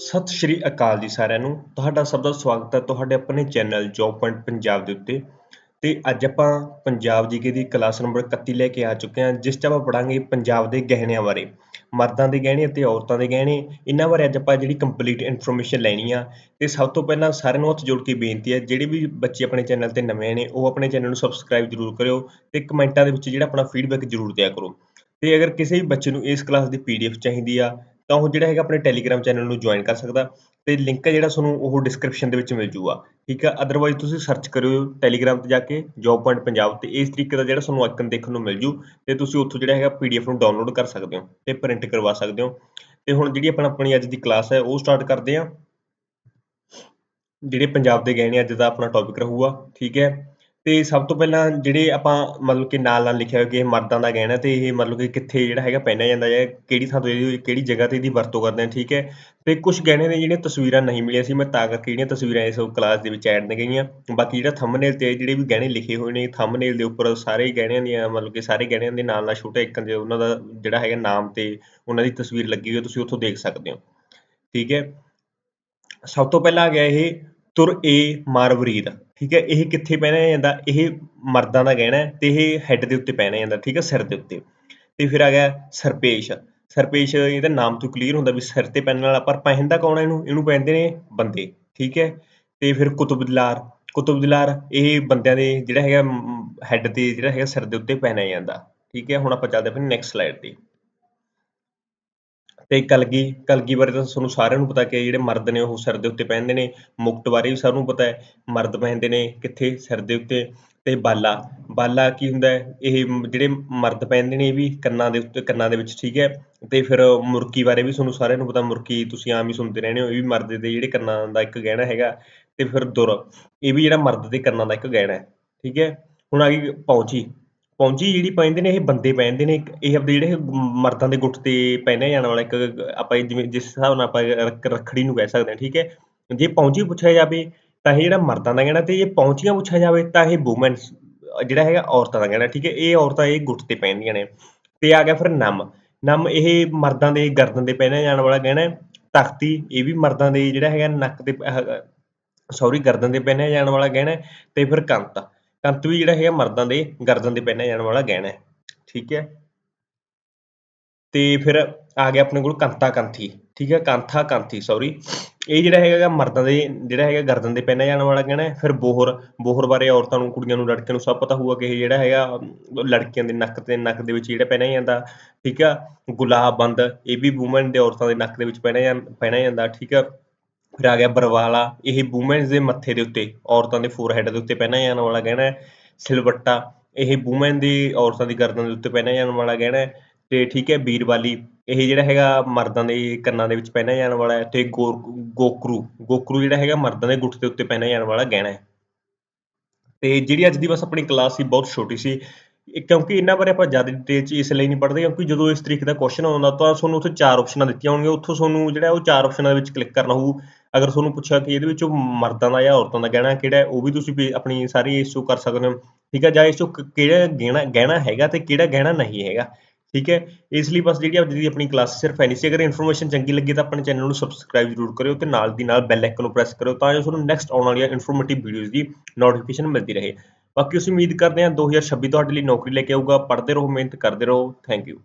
ਸਤਿ ਸ਼੍ਰੀ ਅਕਾਲ ਜੀ ਸਾਰਿਆਂ ਨੂੰ। ਤੁਹਾਡਾ ਸਭ ਦਾ ਸਵਾਗਤ ਹੈ ਤੁਹਾਡੇ ਆਪਣੇ ਚੈਨਲ ਜੌਬ ਪੁਆਇੰਟ ਪੰਜਾਬ ਦੇ ਉੱਤੇ। ਤੇ ਅੱਜ ਆਪਾਂ ਪੰਜਾਬ ਜੀਕੇ ਦੀ ਕਲਾਸ ਨੰਬਰ 31 ਲੈ ਕੇ ਆ ਚੁੱਕੇ ਹਾਂ, ਜਿਸ 'ਚ ਆਪਾਂ ਪੜਾਂਗੇ ਪੰਜਾਬ ਦੇ ਗਹਿਣਿਆਂ ਬਾਰੇ। ਮਰਦਾਂ ਦੇ ਗਹਿਣੇ ਅਤੇ ਔਰਤਾਂ ਦੇ ਗਹਿਣੇ, ਇਹਨਾਂ ਬਾਰੇ ਅੱਜ ਆਪਾਂ ਜਿਹੜੀ ਕੰਪਲੀਟ ਇਨਫੋਰਮੇਸ਼ਨ ਲੈਣੀ ਆ। ਤੇ ਸਭ ਤੋਂ ਪਹਿਲਾਂ ਸਾਰਿਆਂ ਨੂੰ ਹੱਥ ਜੋੜ ਕੇ ਬੇਨਤੀ ਹੈ, ਜਿਹੜੇ ਵੀ ਬੱਚੇ ਆਪਣੇ ਚੈਨਲ ਤੇ ਨਵੇਂ ਨੇ, ਉਹ ਆਪਣੇ ਚੈਨਲ ਨੂੰ ਸਬਸਕ੍ਰਾਈਬ ਜ਼ਰੂਰ ਕਰਿਓ ਤੇ ਕਮੈਂਟਾਂ ਦੇ ਵਿੱਚ ਜਿਹੜਾ ਆਪਣਾ ਫੀਡਬੈਕ ਜ਼ਰੂਰ ਦਿਆ ਕਰੋ। ਤੇ ਅਗਰ ਕਿਸੇ ਵੀ ਬੱਚੇ ਨੂੰ ਇਸ ਕਲਾਸ ਦੀ ਪੀਡੀਐਫ ਚਾਹੀਦੀ ਆ ਤਾਂ ਉਹ ਜਿਹੜਾ ਹੈਗਾ ਆਪਣੇ ਟੈਲੀਗ੍ਰਾਮ ਚੈਨਲ ਨੂੰ ਜੁਆਇਨ ਕਰ ਸਕਦਾ ਤੇ ਲਿੰਕ ਹੈ ਜਿਹੜਾ ਤੁਹਾਨੂੰ ਉਹ ਡਿਸਕ੍ਰਿਪਸ਼ਨ ਦੇ ਵਿੱਚ ਮਿਲ ਜੂਗਾ, ਠੀਕ ਆ ਅਦਰਵਾਈਜ਼ ਤੁਸੀਂ ਸਰਚ ਕਰਿਓ ਟੈਲੀਗ੍ਰਾਮ ਤੇ ਜਾ ਕੇ ਜੌਬ ਪੁਆਇੰਟ ਪੰਜਾਬ ਤੇ ਇਸ ਤਰੀਕੇ ਦਾ ਜਿਹੜਾ ਤੁਹਾਨੂੰ ਆਈਕਨ ਦੇਖਣ ਨੂੰ ਮਿਲ ਜੂ ਤੇ ਤੁਸੀਂ ਉੱਥੋਂ ਜਿਹੜਾ ਹੈਗਾ ਪੀਡੀਐਫ ਨੂੰ ਡਾਊਨਲੋਡ ਕਰ ਸਕਦੇ ਹੋ ਤੇ ਪ੍ਰਿੰਟ ਕਰਵਾ ਸਕਦੇ ਹੋ। ਤੇ ਹੁਣ ਜਿਹੜੀ ਆਪਣਾ ਆਪਣੀ ਅੱਜ ਦੀ ਕਲਾਸ ਹੈ ਉਹ ਸਟਾਰਟ ਕਰਦੇ ਆ ਜਿਹੜੇ ਪੰਜਾਬ ਦੇ ਗਹਿਣੇ ਅੱਜ ਦਾ ਆਪਣਾ ਟੌਪਿਕ ਰਹੂਗਾ, ਠੀਕ ਹੈ? ਤੇ ਸਭ ਤੋਂ ਪਹਿਲਾਂ ਜਿਹੜੇ ਆਪਾਂ ਮਤਲਬ ਕਿ ਨਾਲ ਨਾਲ ਲਿਖਿਆ ਹੋਇਆ ਕਿ ਇਹ ਮਰਦਾਂ ਦਾ ਗਹਿਣਾ ਤੇ ਇਹ ਮਤਲਬ ਕਿ ਕਿੱਥੇ ਜਿਹੜਾ ਹੈਗਾ ਪਹਿਨਿਆ ਜਾਂਦਾ ਹੈ ਕਿਹੜੀ ਥਾਂ ਤੋਂ ਇਹਦੀ, ਕਿਹੜੀ ਜਗ੍ਹਾ ਤੇ ਇਹਦੀ ਵਰਤੋਂ ਕਰਦੇ ਆ, ਠੀਕ ਹੈ? ਤੇ ਕੁਝ ਗਹਿਣੇ ਨੇ ਜਿਹੜੀਆਂ ਤਸਵੀਰਾਂ ਨਹੀਂ ਮਿਲੀਆਂ ਸੀ, ਮੈਂ ਤਾਂ ਕਰਕੇ ਜਿਹੜੀਆਂ ਤਸਵੀਰਾਂ ਇਸ ਕਲਾਸ ਦੇ ਵਿੱਚ ਐਡ ਨੇ ਗਈਆਂ। ਬਾਕੀ ਜਿਹੜਾ ਥੰਬਨੇਲ ਤੇ ਜਿਹੜੇ ਵੀ ਗਹਿਣੇ ਲਿਖੇ ਹੋਏ ਨੇ ਥੰਬਨੇਲ ਦੇ ਉੱਪਰ ਸਾਰੇ ਗਹਿਣਿਆਂ ਦੀਆਂ, ਮਤਲਬ ਕਿ ਸਾਰੇ ਗਹਿਣਿਆਂ ਦੇ ਨਾਲ ਨਾਲ ਛੋਟੇ ਇੱਕ ਦੇ ਉਹਨਾਂ ਦਾ ਜਿਹੜਾ ਹੈਗਾ ਨਾਮ ਤੇ ਉਹਨਾਂ ਦੀ ਤਸਵੀਰ ਲੱਗੀ ਹੋਈ ਤੁਸੀਂ ਉੱਥੋਂ ਦੇਖ ਸਕਦੇ ਹੋ। ਠੀਕ ਹੈ? ਸਭ ਤੋਂ ਪਹਿਲਾਂ ਆ ਗਿਆ ਇਹ ਤੁਰ ਏ ਮਾਰਵਰੀਦ ਠੀਕ ਹੈ, ਇਹ ਕਿੱਥੇ ਪਹਿਨਿਆ ਜਾਂਦਾ? ਇਹ ਮਰਦਾਂ ਦਾ ਗਹਿਣਾ ਤੇ ਇਹ ਹੈੱਡ ਦੇ ਉੱਤੇ ਪਹਿਨਿਆ ਜਾਂਦਾ, ਠੀਕ ਹੈ, ਸਿਰ ਦੇ ਉੱਤੇ। ਤੇ ਫਿਰ ਆ ਗਿਆ ਸਰਪੇਸ਼। ਸਰਪੇਸ਼ ਇਹਦਾ ਨਾਮ ਤੋਂ ਕਲੀਅਰ ਹੁੰਦਾ ਵੀ ਸਿਰ ਤੇ ਪਹਿਨਣ ਵਾਲਾ, ਪਰ ਪਹਿਨਦਾ ਕੌਣ ਹੈ ਇਹਨੂੰ? ਇਹਨੂੰ ਪਹਿਨਦੇ ਨੇ ਬੰਦੇ, ਠੀਕ ਹੈ। ਤੇ ਫਿਰ ਕੁਤਬਦਿਲਾਰ ਕੁਤਬਦਿਲਾਰ, ਇਹ ਬੰਦਿਆਂ ਦੇ ਜਿਹੜਾ ਹੈਗਾ ਹੈੱਡ ਤੇ ਜਿਹੜਾ ਹੈਗਾ ਸਿਰ ਦੇ ਉੱਤੇ ਪਹਿਨਿਆ ਜਾਂਦਾ। ਠੀਕ ਹੈ, ਹੁਣ ਆਪਾਂ ਚੱਲਦੇ ਹਾਂ ਨੈਕਸਟ ਸਲਾਈਡ ਤੇ। ਤੇ ਕਲਗੀ ਕਲਗੀ ਬਾਰੇ ਤਾਂ ਤੁਹਾਨੂੰ ਸਾਰਿਆਂ ਨੂੰ ਪਤਾ ਕਿ ਜਿਹੜੇ ਮਰਦ ਨੇ ਉਹ ਸਿਰ ਦੇ ਉੱਤੇ ਪਹਿਨਦੇ ਨੇ, ਮੁਕਟ ਬਾਰੇ ਵੀ ਸਭ ਨੂੰ ਪਤਾ ਹੈ, ਮਰਦ ਪਹਿਨਦੇ ਨੇ ਕਿੱਥੇ ਸਿਰ ਦੇ ਉੱਤੇ ਤੇ ਬਾਲਾ ਬਾਲਾ ਕੀ ਹੁੰਦਾ ਹੈ, ਇਹ ਜਿਹੜੇ ਮਰਦ ਪਹਿਨਦੇ ਨੇ ਇਹ ਵੀ ਕੰਨਾਂ ਦੇ ਉੱਤੇ, ਕੰਨਾਂ ਦੇ ਵਿੱਚ ਠੀਕ ਹੈ, ਤੇ ਫਿਰ ਮੁਰਕੀ ਬਾਰੇ ਵੀ ਤੁਹਾਨੂੰ ਸਾਰਿਆਂ ਨੂੰ ਪਤਾ, ਮੁਰਕੀ ਤੁਸੀਂ ਆਮ ਹੀ ਸੁਣਦੇ ਰਹਿੰਦੇ ਹੋ, ਇਹ ਵੀ ਮਰਦ ਦੇ ਜਿਹੜੇ ਕੰਨਾਂ ਦਾ ਇੱਕ ਗਹਿਣਾ ਹੈਗਾ, ਤੇ ਫਿਰ ਦੁਰ, ਇਹ ਵੀ ਜਿਹੜਾ ਮਰਦ ਦੇ ਕੰਨਾਂ ਦਾ ਇੱਕ ਗਹਿਣਾ ਹੈ, ਠੀਕ ਹੈ, ਹੁਣ ਆ ਗਈ ਪੌਂਚੀ ਪੌਂਚੀ ਜਿਹੜੀ ਪਹਿਨਦੇ ਨੇ, ਇਹ ਬੰਦੇ ਪਹਿਨਦੇ ਨੇ। ਇਹ ਆਪਦੇ ਜਿਹੜੇ ਮਰਦਾਂ ਦੇ ਗੁੱਟ ਤੇ ਪਹਿਨਿਆ ਜਾਣ ਵਾਲਾ ਇੱਕ, ਆਪਾਂ ਜਿਵੇਂ, ਜਿਸ ਹਿਸਾਬ ਨਾਲ ਆਪਾਂ ਰੱਖੜੀ ਨੂੰ ਕਹਿ ਸਕਦੇ ਹਾਂ, ਠੀਕ ਹੈ? ਜੇ ਪੌਂਚੀ ਪੁੱਛਿਆ ਜਾਵੇ, ਤਾਂ ਇਹ ਜਿਹੜਾ ਮਰਦਾਂ ਦਾ ਕਹਿਣਾ ਤੇ ਜੇ ਪੌਂਚੀਆਂ ਪੁੱਛਿਆ ਜਾਵੇ, ਤਾਂ ਇਹ ਵੂਮਨਸ ਜਿਹੜਾ ਹੈਗਾ ਔਰਤਾਂ ਦਾ ਕਹਿਣਾ ਠੀਕ ਹੈ? ਇਹ ਔਰਤਾਂ ਇਹ ਗੁੱਟ ਤੇ ਪਹਿਨਦੀਆਂ ਨੇ। ਤੇ ਆ ਗਿਆ ਫਿਰ ਨਮ। ਨਮ ਇਹ ਮਰਦਾਂ ਦੇ ਗਰਦਨ ਤੇ ਪਹਿਨਿਆ ਜਾਣ ਵਾਲਾ ਕਹਿਣਾ ਤਖਤੀ, ਇਹ ਵੀ ਮਰਦਾਂ ਦੇ ਜਿਹੜਾ ਹੈਗਾ ਨੱਕ ਤੇ ਸੌਰੀ ਗਰਦਨ ਤੇ ਪਹਿਨਿਆ ਜਾਣ ਵਾਲਾ ਗਹਿਣਾ ਤੇ ਫਿਰ ਕੰਤ। ਕੰਤ ਜਿਹੜਾ ਹੈਗਾ ਮਰਦਾਂ ਦੇ ਗਰਦਨ ਦੇ ਪਹਿਨਿਆ ਜਾਣ ਵਾਲਾ ਗਹਿਣਾ ਹੈ, ਠੀਕ ਹੈ? ਤੇ ਫਿਰ ਆ ਗਿਆ ਆਪਣੇ ਕੋਲ ਕੰਤਾ ਕੰਥੀ, ਠੀਕ ਹੈ? ਕਾਂਥਾ ਕਾਂਥੀ ਸੌਰੀ ਇਹ ਜਿਹੜਾ ਹੈਗਾ ਮਰਦਾਂ ਦੇ, ਜਿਹੜਾ ਹੈਗਾ ਗਰਦਨ ਦੇ ਪਹਿਨਿਆ ਜਾਣ ਵਾਲਾ ਗਹਿਣਾ ਹੈ, ਫਿਰ ਬੋਹਰ ਬੋਹਰ ਬਾਰੇ ਔਰਤਾਂ ਨੂੰ, ਕੁੜੀਆਂ ਨੂੰ, ਲੜਕਿਆਂ ਨੂੰ ਸਭ ਪਤਾ ਹੋਊਗਾ ਕਿ ਇਹ ਜਿਹੜਾ ਹੈਗਾ ਲੜਕੀਆਂ ਦੇ ਨੱਕ ਤੇ, ਨੱਕ ਦੇ ਵਿੱਚ ਜਿਹੜਾ ਪਹਿਨਿਆ ਜਾਂਦਾ, ਠੀਕ ਆ ਗੁਲਾਬ ਬੰਦ, ਇਹ ਵੀ ਵੂਮਨ ਦੇ ਔਰਤਾਂ ਦੇ ਨੱਕ ਦੇ ਵਿੱਚ ਪਹਿਨਿਆ ਪਹਿਨਿਆ ਜਾਂਦਾ, ਠੀਕ ਆ ਫਿਰ ਆ ਗਿਆ ਬਰਵਾਲਾ, ਇਹ ਵੂਮਨਸ ਦੇ ਮੱਥੇ ਦੇ ਉੱਤੇ, ਔਰਤਾਂ ਦੇ ਫੋਰਹੈਡ ਦੇ ਉੱਤੇ ਪਹਿਨਿਆ ਜਾਣ ਵਾਲਾ ਗਹਿਣਾ ਹੈ, ਸਿਲਵੱਟਾ, ਇਹ ਵੂਮਨ ਦੀ, ਔਰਤਾਂ ਦੀ ਗਰਦਨ ਦੇ ਉੱਤੇ ਪਹਿਨਿਆ ਜਾਣ ਵਾਲਾ ਗਹਿਣਾ ਹੈ, ਤੇ ਠੀਕ ਹੈ ਬੀਰਵਾਲੀ, ਇਹ ਜਿਹੜਾ ਹੈਗਾ ਮਰਦਾਂ ਦੇ ਕੰਨਾਂ ਦੇ ਵਿੱਚ ਪਹਿਨਿਆ ਜਾਣ ਵਾਲਾ ਹੈ, ਤੇ ਗੋਕਰੂ ਗੋਕਰੂ ਜਿਹੜਾ ਹੈਗਾ ਮਰਦਾਂ ਦੇ ਗੁੱਟ ਦੇ ਉੱਤੇ ਪਹਿਨਿਆ ਜਾਣ ਵਾਲਾ ਗਹਿਣਾ ਹੈ। ਤੇ ਜਿਹੜੀ ਅੱਜ ਦੀ ਬਸ ਆਪਣੀ ਕਲਾਸ ਸੀ, ਬਹੁਤ ਛੋਟੀ ਸੀ ਕਿਉਂਕਿ ਇਹਨਾਂ ਬਾਰੇ ਆਪਾਂ ਜ਼ਿਆਦਾ ਡਿਟੇਲ 'ਚ ਇਸ ਲਈ ਨਹੀਂ ਪੜ੍ਹਦੇ, ਕਿਉਂਕਿ ਜਦੋਂ ਇਸ ਤਰੀਕੇ ਦਾ ਕੁਐਸਚਨ ਆਉਂਦਾ, ਤਾਂ ਤੁਹਾਨੂੰ ਉੱਥੇ ਚਾਰ ਆਪਸ਼ਨਾਂ ਦਿੱਤੀਆਂ ਹੋਣਗੀਆਂ। ਉੱਥੋਂ ਤੁਹਾਨੂੰ ਜਿਹੜਾ ਉਹ ਚਾਰ ਆਪਸ਼ਨਾਂ ਦੇ ਵਿੱਚ ਕਲਿੱਕ ਕਰਨਾ ਹੋਊ। ਅਗਰ ਤੁਹਾਨੂੰ ਪੁੱਛਿਆ ਕਿ ਇਹਦੇ ਵਿੱਚੋਂ ਮਰਦਾਂ ਦਾ ਜਾਂ ਔਰਤਾਂ ਦਾ ਗਹਿਣਾ ਕਿਹੜਾ ਉਹ ਵੀ ਤੁਸੀਂ ਆਪਣੀ ਸਾਰੀ ਇਸ ਚੋਂ ਕਰ ਸਕਦੇ ਹੋ। ਠੀਕ ਹੈ? ਜਾਂ ਇਸ ਚੋਂ ਕਿਹੜਾ ਗਹਿਣਾ ਗਹਿਣਾ ਹੈਗਾ ਤੇ ਕਿਹੜਾ ਗਹਿਣਾ ਨਹੀਂ ਹੈਗਾ। ਠੀਕ ਹੈ? ਇਸ ਲਈ ਬਸ ਜਿਹੜੀ ਅੱਜ ਦੀ ਆਪਣੀ ਕਲਾਸ ਸਿਰਫ ਐਨੀ ਸੀ। ਅਗਰ ਇਨਫੋਰਮੇਸ਼ਨ ਚੰਗੀ ਲੱਗੀ ਤਾਂ ਆਪਣੇ ਚੈਨਲ ਨੂੰ ਸਬਸਕ੍ਰਾਈਬ ਜ਼ਰੂਰ ਕਰਿਓ ਤੇ ਨਾਲ ਦੀ ਨਾਲ ਬੈਲ ਆਈਕਨ ਨੂੰ ਪ੍ਰੈਸ ਕਰਿਓ ਤਾਂ ਜੋ ਤੁਹਾਨੂੰ ਨੈਕਸਟ ਆਉਣ ਵਾਲੀਆਂ ਇਨਫੋਰਮੇਟਿਵ ਵੀਡੀਓਜ਼ ਦੀ ਨੋਟੀਫਿਕੇਸ਼ਨ ਮਿਲਦੀ ਰਹੇ। ਬਾਕੀ ਅਸੀਂ ਉਮੀਦ ਕਰਦੇ ਹਾਂ 2026 ਤੁਹਾਡੇ ਲਈ ਨੌਕਰੀ ਲੈ ਕੇ ਆਊਗਾ, ਪੜ੍ਹਦੇ ਰਹੋ, ਮਿਹਨਤ ਕਰਦੇ ਰਹੋ। Thank you